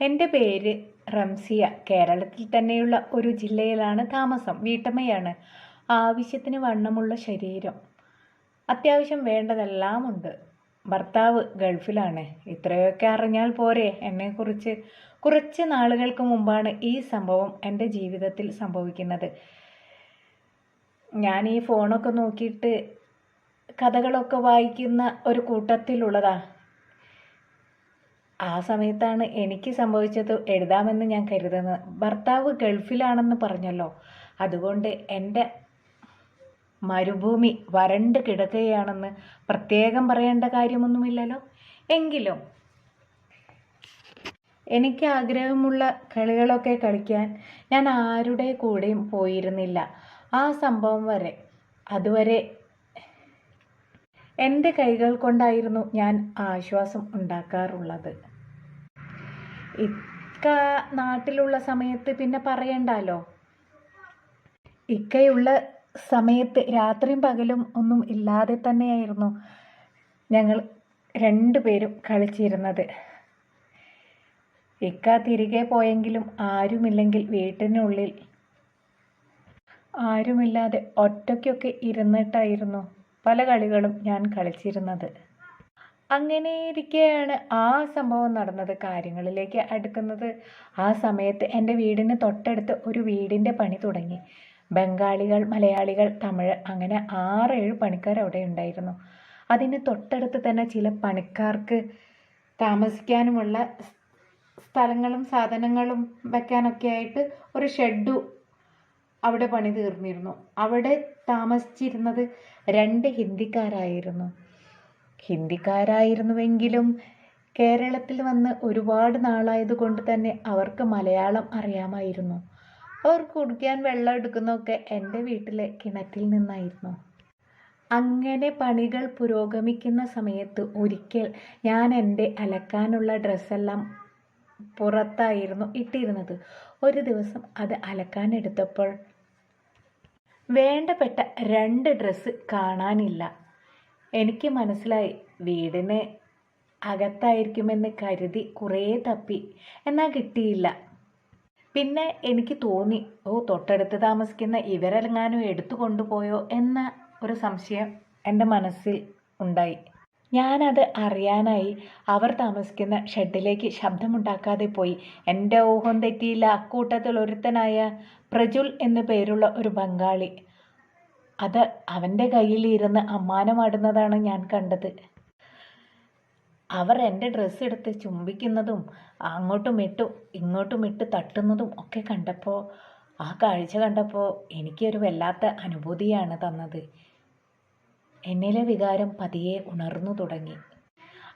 എന്റെ പേര് റംസിയ. കേരളത്തിൽ തന്നെയുള്ള ഒരു ജില്ലയിലാണ് താമസം. വീട്ടമ്മയാണ്. ആവശ്യത്തിന് വണ്ണമുള്ള ശരീരം. അത്യാവശ്യം വേണ്ടതെല്ലാം ഉണ്ട്. ഭർത്താവ് ഗൾഫിലാണ്. ഇത്രയൊക്കെ അറിഞ്ഞാൽ പോരെ. എന്നെക്കുറിച്ച് കുറച്ച് നാളുകൾക്ക് മുമ്പാണ് ഈ സംഭവം എന്റെ ജീവിതത്തിൽ സംഭവിക്കുന്നത്. ഞാൻ ഈ ഫോണൊക്കെ നോക്കിയിട്ട് കഥകളൊക്കെ വായിക്കുന്ന ഒരു കൂട്ടത്തിലുള്ളതാ. ആ സമയത്താണ് എനിക്ക് സംഭവിച്ചത് എഴുതാമെന്ന് ഞാൻ കരുതുന്നത്. ഭർത്താവ് ഗൾഫിലാണെന്ന് പറഞ്ഞല്ലോ. അതുകൊണ്ട് എന്റെ മരുഭൂമി വരണ്ട് കിടക്കുകയാണെന്ന് പ്രത്യേകം പറയേണ്ട കാര്യമൊന്നുമില്ലല്ലോ. എങ്കിലും എനിക്ക് ആഗ്രഹമുള്ള കളികളൊക്കെ കളിക്കാൻ ഞാൻ ആരുടെ കൂടെയും പോയിരുന്നില്ല. ആ സംഭവം വരെ അതുവരെ എന്റെ കൈകൾ കൊണ്ടായിരുന്നു ഞാൻ ആശ്വാസം ഉണ്ടാക്കാറുള്ളത്. ഇക്ക നാട്ടിലുള്ള സമയത്ത് പിന്നെ പറയണ്ടല്ലോ ഇക്കയുള്ള സമയത്ത് രാത്രിയും പകലും ഒന്നും ഇല്ലാതെ തന്നെയായിരുന്നു ഞങ്ങൾ രണ്ടുപേരും കളിച്ചിരുന്നത്. ഇക്ക തിരികെ പോയെങ്കിലും ആരുമില്ലെങ്കിൽ വീട്ടിനുള്ളിൽ. ആരുമില്ലാതെ ഒറ്റയ്ക്കൊക്കെ ഇരുന്നിട്ടായിരുന്നു. പല കളികളും ഞാൻ കളിച്ചിരുന്നത്. അങ്ങനെ ഇരിക്കെയാണ് ആ സംഭവം നടന്നത്. കാര്യങ്ങളിലേക്ക് അടുക്കുന്നത് ആ സമയത്ത് എന്റെ വീടിന് തൊട്ടടുത്ത് ഒരു വീടിന്റെ പണി തുടങ്ങി. ബംഗാളികൾ മലയാളികൾ തമിഴ് അങ്ങനെ ആറേഴ് പണിക്കാർ അവിടെ ഉണ്ടായിരുന്നു. അതിന് തൊട്ടടുത്ത് തന്നെ ചില പണിക്കാർക്ക് താമസിക്കാനുമുള്ള സ്ഥലങ്ങളും സാധനങ്ങളും വെക്കാനൊക്കെ ആയിട്ട് ഒരു ഷെഡു അവിടെ പണി തീർന്നിരുന്നു. അവിടെ താമസിച്ചിരുന്നത് രണ്ട് ഹിന്ദിക്കാരായിരുന്നു. ഹിന്ദിക്കാരായിരുന്നുവെങ്കിലും കേരളത്തിൽ വന്ന് ഒരുപാട് നാളായതുകൊണ്ട് തന്നെ അവർക്ക് മലയാളം അറിയാമായിരുന്നു. അവർ കുടിക്കാൻ വെള്ളം എടുക്കുന്നതൊക്കെ എന്റെ വീട്ടിലെ കിണറ്റിൽ നിന്നായിരുന്നു. അങ്ങനെ പണികൾ പുരോഗമിക്കുന്ന സമയത്ത് ഒരിക്കൽ ഞാൻ എന്റെ അലക്കാനുള്ള ഡ്രസ്സെല്ലാം പുറത്തായിരുന്നു ഇട്ടിരുന്നത്. ഒരു ദിവസം അത് അലക്കാൻ എടുത്തപ്പോൾ വേണ്ടപ്പെട്ട രണ്ട് ഡ്രസ്സ് കാണാനില്ല. എനിക്ക് മനസ്സിലായി. വീടിന് അകത്തായിരിക്കുമെന്ന് കരുതി കുറേ തപ്പി. എന്നാൽ കിട്ടിയില്ല. പിന്നെ എനിക്ക് തോന്നി ഓ തൊട്ടടുത്ത് താമസിക്കുന്ന ഇവരെങ്ങാനും എടുത്തു കൊണ്ടുപോയോ എന്ന ഒരു സംശയം എന്റെ മനസ്സിൽ ഉണ്ടായി. ഞാനത് അറിയാനായി അവർ താമസിക്കുന്ന ഷെഡിലേക്ക് ശബ്ദമുണ്ടാക്കാതെ പോയി. എന്റെ ഊഹം തെറ്റിയില്ല. അക്കൂട്ടത്തിൽ ഒരുത്തനായ പ്രജുൽ എന്നു പേരുള്ള ഒരു ബംഗാളി അത് അവന്റെ കയ്യിലിരുന്ന് അമ്മാനമാടുന്നതാണ് ഞാൻ കണ്ടത്. അവർ എന്റെ ഡ്രസ്സ് എടുത്ത് ചുംബിക്കുന്നതും അങ്ങോട്ടും ഇട്ടു ഇങ്ങോട്ടും ഇട്ട് തട്ടുന്നതും ഒക്കെ കണ്ടപ്പോൾ ആ കാഴ്ച കണ്ടപ്പോൾ എനിക്കൊരു വല്ലാത്ത അനുഭൂതിയാണ് തന്നത്. എന്നിലെ വികാരം പതിയെ ഉണർന്നു തുടങ്ങി.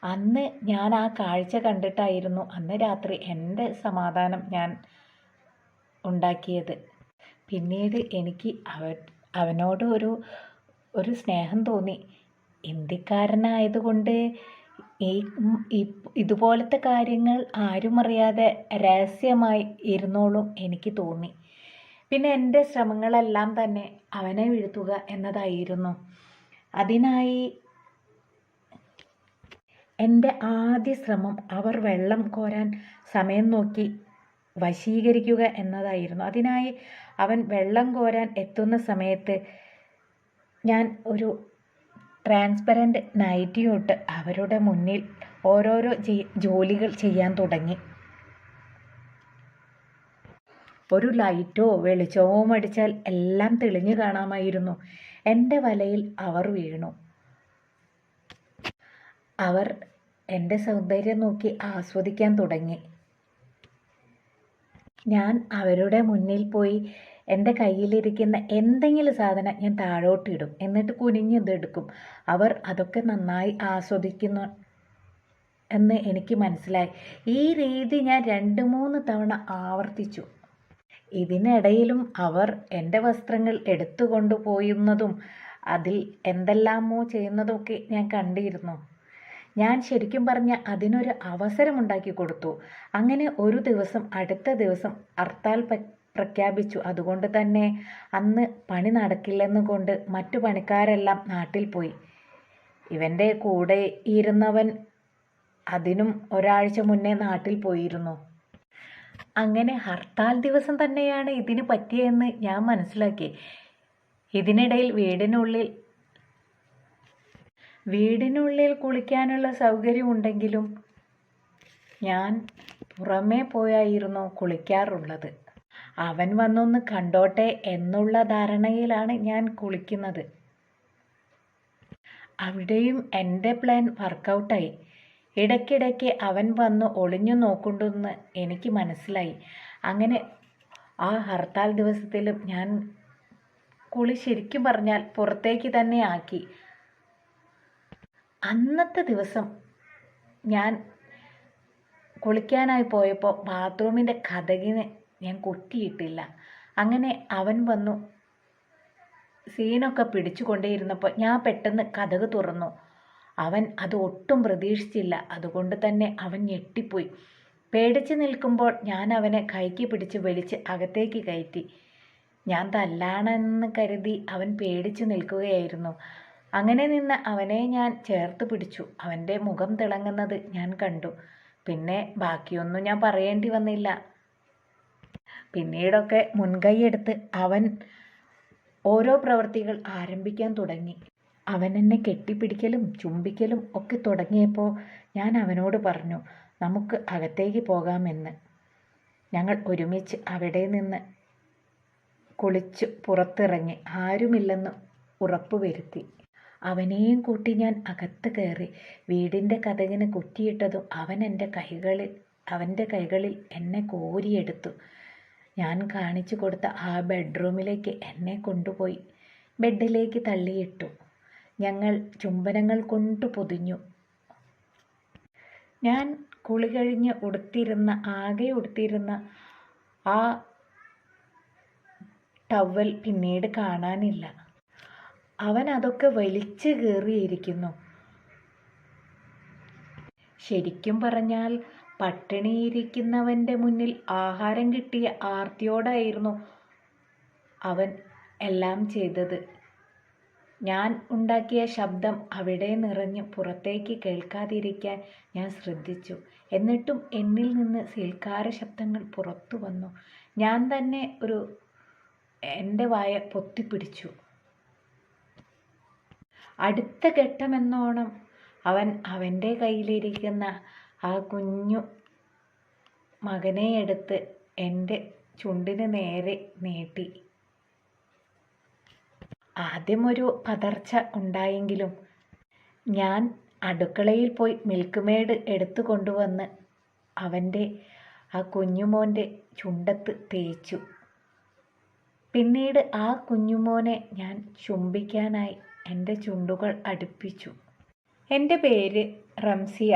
അന്ന് ഞാൻ ആ കാഴ്ച കണ്ടിട്ടായിരുന്നു അന്ന് രാത്രി എന്റെ സമാധാനം ഞാൻ ഉണ്ടാക്കിയത്. പിന്നീട് എനിക്ക് അവ അവനോട് ഒരു ഒരു സ്നേഹം തോന്നി. ഇന്ത്യക്കാരനായതുകൊണ്ട് ഈ ഇതുപോലത്തെ കാര്യങ്ങൾ ആരും അറിയാതെ രഹസ്യമായി ഇരുന്നോളും എനിക്ക് തോന്നി. പിന്നെ എന്റെ ശ്രമങ്ങളെല്ലാം തന്നെ അവനെ വീഴ്ത്തുക എന്നതായിരുന്നു. അതിനായി എന്റെ ആദ്യ ശ്രമം അവർ വെള്ളം കോരാൻ സമയം നോക്കി വശീകരിക്കുക എന്നതായിരുന്നു. അതിനായി അവൻ വെള്ളം കോരാൻ എത്തുന്ന സമയത്ത് ഞാൻ ഒരു ട്രാൻസ്പെറന്റ് നൈറ്റിയോട്ട് അവരുടെ മുന്നിൽ ഓരോരോ ജോലികൾ ചെയ്യാൻ തുടങ്ങി. ഒരു ലൈറ്റോ വെളിച്ചമോ അടിച്ചാൽ എല്ലാം തെളിഞ്ഞു കാണാമായിരുന്നു. എന്റെ വലയിൽ അവർ വീണു. അവർ എന്റെ സൗന്ദര്യം നോക്കി ആസ്വദിക്കാൻ തുടങ്ങി. ഞാൻ അവരുടെ മുന്നിൽ പോയി എന്റെ കയ്യിലിരിക്കുന്ന എന്തെങ്കിലും സാധനം ഞാൻ താഴോട്ടിടും. എന്നിട്ട് കുനിഞ്ഞതെടുക്കും അവർ അതൊക്കെ നന്നായി ആസ്വദിക്കുന്നു എന്ന് എനിക്ക് മനസ്സിലായി. ഈ രീതി ഞാൻ രണ്ട് മൂന്ന് തവണ ആവർത്തിച്ചു. ഇതിനിടയിലും അവർ എന്റെ വസ്ത്രങ്ങൾ എടുത്തു കൊണ്ടുപോയുന്നതും അതിൽ എന്തെല്ലാമോ ചെയ്യുന്നതൊക്കെ ഞാൻ കണ്ടിരുന്നു. ഞാൻ ശരിക്കും പറഞ്ഞ അതിനൊരു അവസരമുണ്ടാക്കി കൊടുത്തു. അങ്ങനെ ഒരു ദിവസം അടുത്ത ദിവസം ഹർത്താൽ പ്രഖ്യാപിച്ചു. അതുകൊണ്ട് തന്നെ അന്ന് പണി നടക്കില്ലെന്ന് കൊണ്ട് മറ്റു പണിക്കാരെല്ലാം നാട്ടിൽ പോയി. ഇവന്റെ കൂടെ ഇരുന്നവൻ അതിനും ഒരാഴ്ച മുന്നേ നാട്ടിൽ പോയിരുന്നു. അങ്ങനെ ഹർത്താൽ ദിവസം തന്നെയാണ് ഇതിന് പറ്റിയതെന്ന് ഞാൻ മനസ്സിലാക്കി. ഇതിനിടയിൽ വീടിനുള്ളിൽ വീടിനുള്ളിൽ കുളിക്കാനുള്ള സൗകര്യം ഉണ്ടെങ്കിലും ഞാൻ പുറമേ പോയായിരുന്നു കുളിക്കാറുള്ളത്. അവൻ വന്നൊന്ന് കണ്ടോട്ടെ എന്നുള്ള ധാരണയിലാണ് ഞാൻ കുളിക്കുന്നത്. അവിടെയും എന്റെ പ്ലാൻ വർക്കൗട്ടായി. ഇടയ്ക്കിടയ്ക്ക് അവൻ വന്ന് ഒളിഞ്ഞു നോക്കുന്നുണ്ടെന്ന് എനിക്ക് മനസ്സിലായി. അങ്ങനെ ആ ഹർത്താൽ ദിവസത്തിലും ഞാൻ കുളി ശരിക്കും പറഞ്ഞാൽ പുറത്തേക്ക് തന്നെ ആക്കി. അന്നത്തെ ദിവസം ഞാൻ കുളിക്കാനായി പോയപ്പോൾ ബാത്റൂമിന്റെ കഥകിന് ഞാൻ കുത്തിയിട്ടില്ല. അങ്ങനെ അവൻ വന്നു. സീനൊക്കെ പിടിച്ചു കൊണ്ടേയിരുന്നപ്പോൾ ഞാൻ പെട്ടെന്ന് കഥക് തുറന്നു. അവൻ അത് ഒട്ടും പ്രതീക്ഷിച്ചില്ല. അതുകൊണ്ട് തന്നെ അവൻ ഞെട്ടിപ്പോയി. പേടിച്ച് നിൽക്കുമ്പോൾ ഞാൻ അവനെ കൈക്ക് പിടിച്ച് വലിച്ച് അകത്തേക്ക് കയറ്റി. ഞാൻ തല്ലാണെന്ന് കരുതി അവൻ പേടിച്ചു നിൽക്കുകയായിരുന്നു. അങ്ങനെ നിന്ന് അവനെ ഞാൻ ചേർത്ത് പിടിച്ചു. അവന്റെ മുഖം തിളങ്ങുന്നത് ഞാൻ കണ്ടു. പിന്നെ ബാക്കിയൊന്നും ഞാൻ പറയേണ്ടി വന്നില്ല. പിന്നീടൊക്കെ മുൻകൈയെടുത്ത് അവൻ ഓരോ പ്രവൃത്തികൾ ആരംഭിക്കാൻ തുടങ്ങി. അവൻ എന്നെ കെട്ടിപ്പിടിക്കലും ചുംബിക്കലും ഒക്കെ തുടങ്ങിയപ്പോൾ ഞാൻ അവനോട് പറഞ്ഞു നമുക്ക് അകത്തേക്ക് പോകാമെന്ന്. ഞങ്ങൾ ഒരുമിച്ച് അവിടെ നിന്ന് കുളിച്ച് പുറത്തിറങ്ങി. ആരുമില്ലെന്ന് ഉറപ്പുവരുത്തി അവനെയും കൂട്ടി ഞാൻ അകത്ത് കയറി. വീടിന്റെ കഥകിന് കുറ്റിയിട്ടതും അവൻ എന്റെ കൈകളിൽ അവന്റെ കൈകളിൽ എന്നെ കോരിയെടുത്തു. ഞാൻ കാണിച്ചു കൊടുത്ത ആ ബെഡ്റൂമിലേക്ക് എന്നെ കൊണ്ടുപോയി. ബെഡിലേക്ക് തള്ളിയിട്ടു. ഞങ്ങൾ ചുംബനങ്ങൾ കൊണ്ട് പൊതിഞ്ഞു. ഞാൻ കുളി കഴിഞ്ഞ് ഉടുത്തിരുന്ന ആകെ ഉടുത്തിരുന്ന ആ ടവൽ പിന്നീട് കാണാനില്ല. അവൻ അതൊക്കെ വലിച്ചു കയറിയിരിക്കുന്നു ശരിക്കും പറഞ്ഞാൽ പട്ടിണിയിരിക്കുന്നവന്റെ മുന്നിൽ ആഹാരം കിട്ടിയ ആർത്തിയോടായിരുന്നു അവൻ എല്ലാം ചെയ്തത്. ഞാൻ ഉണ്ടാക്കിയ ശബ്ദം അവിടെ നിറഞ്ഞ് പുറത്തേക്ക് കേൾക്കാതിരിക്കാൻ ഞാൻ ശ്രദ്ധിച്ചു. എന്നിട്ടും എന്നിൽ നിന്ന് സീൽക്കാര ശബ്ദങ്ങൾ പുറത്തു വന്നു. ഞാൻ തന്നെ ഒരു എന്റെ വായ പൊത്തിപ്പിടിച്ചു. അടുത്ത ഘട്ടമെന്നോണം അവൻ അവന്റെ കയ്യിലിരിക്കുന്ന ആ കുഞ്ഞു മകനെ എടുത്ത് എന്റെ ചുണ്ടിന് നേരെ നീട്ടി. ആദ്യം ഒരു പതർച്ച ഉണ്ടായെങ്കിലും ഞാൻ അടുക്കളയിൽ പോയി മിൽക്ക് മേഡ് എടുത്തു കൊണ്ടുവന്ന് അവന്റെ ആ കുഞ്ഞുമോന്റെ ചുണ്ടത്ത് തേച്ചു. പിന്നീട് ആ കുഞ്ഞുമോനെ ഞാൻ ചുംബിക്കാനായി എന്റെ ചുണ്ടുകൾ അടുപ്പിച്ചു. എന്റെ പേര് റംസിയ.